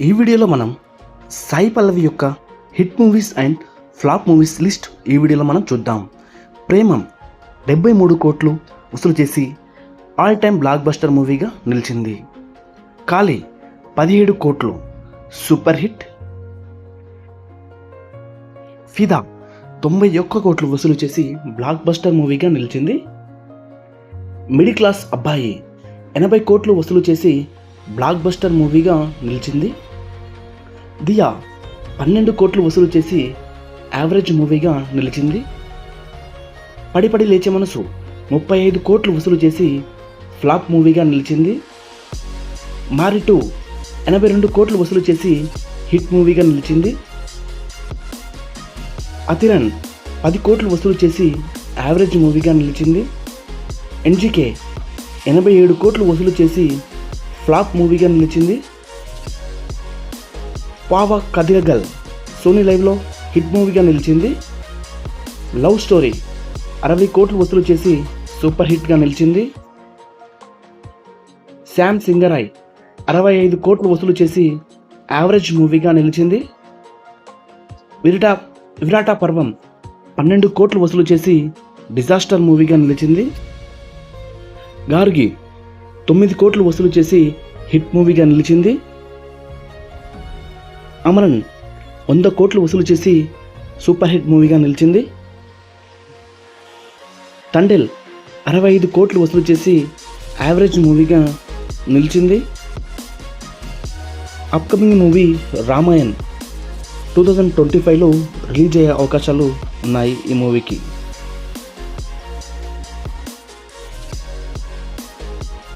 ఈ వీడియోలో మనం సాయి పల్లవి యొక్క hit movies and flop movies list ఈ వీడియోలో మనం చూద్దాం. ప్రేమం డెబ్బై మూడు కోట్లు వసూలు చేసి ఆల్ టైమ్ బ్లాక్ బస్టర్ మూవీగా నిలిచింది. కాళీ పదిహేడు కోట్లు సూపర్ హిట్. ఫిదా తొంభై ఒక్క కోట్లు వసూలు చేసి బ్లాక్ బస్టర్ మూవీగా నిలిచింది. మిడిల్ క్లాస్ అబ్బాయి ఎనభై కోట్లు వసూలు చేసి బ్లాక్ బస్టర్ మూవీగా నిలిచింది. దియా పన్నెండు కోట్లు వసూలు చేసి యావరేజ్ మూవీగా నిలిచింది. పడిపడి లేచే మనసు ముప్పై ఐదు కోట్లు వసూలు చేసి ఫ్లాప్ మూవీగా నిలిచింది. మారి టూ ఎనభై రెండు కోట్లు వసూలు చేసి హిట్ మూవీగా నిలిచింది. అతిరన్ పది కోట్లు వసూలు చేసి యావరేజ్ మూవీగా నిలిచింది. ఎన్జికే ఎనభై ఏడు కోట్లు వసూలు చేసి ఫ్లాప్ మూవీగా నిలిచింది. పావా కదిరగల్ సోనీ లైవ్లో హిట్ మూవీగా నిలిచింది. లవ్ స్టోరీ అరవై కోట్లు వసూలు చేసి సూపర్ హిట్గా నిలిచింది. శామ్ సింగరాయ్ అరవై ఐదు కోట్లు వసూలు చేసి యావరేజ్ మూవీగా నిలిచింది. విరాటా విరాట పర్వం పన్నెండు కోట్లు వసూలు చేసి డిజాస్టర్ మూవీగా నిలిచింది. గార్గి తొమ్మిది కోట్లు వసూలు చేసి హిట్ మూవీగా నిలిచింది అమరన్. వంద కోట్లు వసూలు చేసి సూపర్ హిట్ మూవీగా నిలిచింది. తండెల్ అరవై ఐదు కోట్లు వసూలు చేసి యావరేజ్ మూవీగా నిలిచింది. Upcoming movie Ramayan. Two thousand twenty ఫైవ్లో రిలీజ్ అయ్యే అవకాశాలు ఉన్నాయి ఈ మూవీకి.